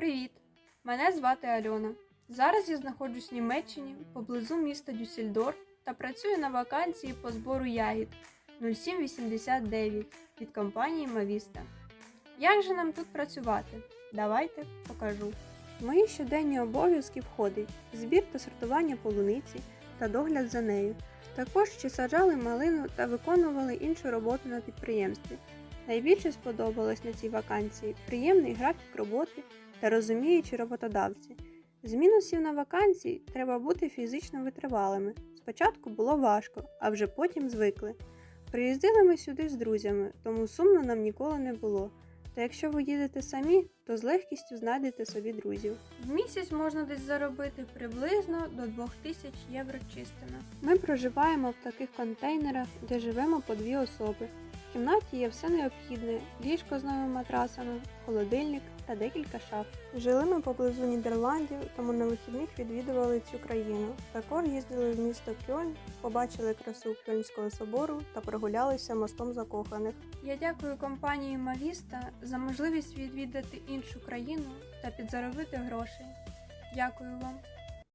Привіт! Мене звати Альона. Зараз я знаходжусь в Німеччині поблизу міста Дюссельдорф та працюю на вакансії по збору ягід 0789 від компанії Мавіста. Як же нам тут працювати? Давайте покажу. Мої щоденні обов'язки входить збір та сортування полуниці та догляд за нею. Також ще саджали малину та виконували іншу роботу на підприємстві. Найбільше сподобалось на цій вакансії приємний графік роботи та розуміючі роботодавці. З мінусів на вакансії треба бути фізично витривалими. Спочатку було важко, а вже потім звикли. Приїздили ми сюди з друзями, тому сумно нам ніколи не було. Та якщо ви їдете самі, то з легкістю знайдете собі друзів. В місяць можна десь заробити приблизно до 2000 євро чистими. Ми проживаємо в таких контейнерах, де живемо по дві особи. В кімнаті є все необхідне: ліжко з новими матрасами, холодильник та декілька шаф. Жили ми поблизу Нідерландів, тому на вихідних відвідували цю країну. Також їздили в місто Кьольн, побачили красу Кьольнського собору та прогулялися мостом закоханих. Я дякую компанії Мавіста за можливість відвідати іншу країну та підзаробити грошей. Дякую вам.